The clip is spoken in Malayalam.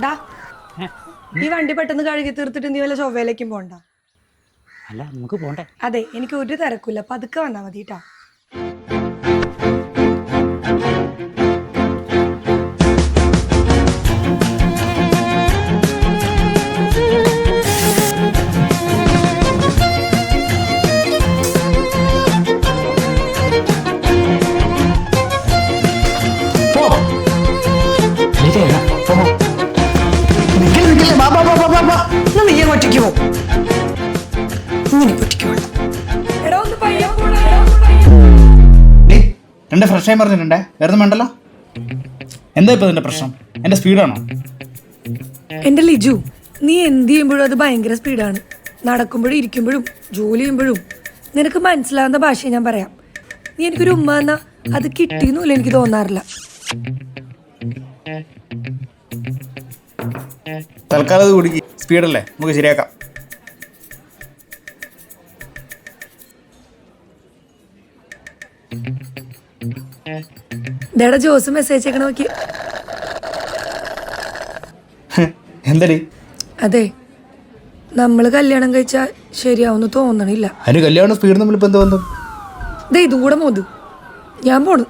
ഡാ ഈ വണ്ടി പെട്ടെന്ന് കഴുകി തീർത്തിട്ട് നീ വല്ല ചൊവ്വയിലേക്കും പോണ്ട? അല്ല നമുക്ക് പോണ്ടേ. അതെ എനിക്ക് ഒരു തിരക്കില്ല പതുക്കെ വന്നാ മതി കേട്ടാ ബാ എന്നാ നീ ഒറ്റയ്ക്ക് പോ. ഇങ്ങനെ ഒറ്റയ്ക്ക് വേണ്ട എടാ ഒന്ന് പയ്യെ പോടാ. ഡേ രണ്ട് ഫ്രഷ് ടൈം പറഞ്ഞിട്ടുണ്ടേ വേറെ വേണ്ടല്ലോ? എന്താ ഇപ്പൊ ഇതിന്റെ പ്രശ്നം? എന്റെ സ്പീഡാണോ എന്റെ ലിജു നീ എന്ത് ചെയ്യുമ്പോഴും അത് ഭയങ്കര സ്പീഡാണ് നടക്കുമ്പോഴും ഇരിക്കുമ്പോഴും ജോലി ചെയ്യുമ്പോഴും. നിനക്ക് മനസ്സിലാവുന്ന ഭാഷ ഞാൻ പറയാം. നീ എനിക്കൊരു ഉമ്മ എന്നാ അത് കിട്ടിയെന്നില്ല എനിക്ക് തോന്നാറില്ല. തൽക്കാലം അത് കുടുക്കി. സ്പീഡല്ലേ? നമുക്ക് ശരിയാക്കാം. ജോസ് മെസ്സേജ് അയക്കണ നോക്കി. എന്തടി? അതെ നമ്മൾ കല്യാണം കഴിച്ചാൽ ശരിയാവുന്ന തോന്നണില്ല. അതിന് കല്യാണം സ്പീഡ് നമ്മളിപ്പോ എന്താ ബന്ധം? ഇതും കൂടെ ഞാൻ പോണു.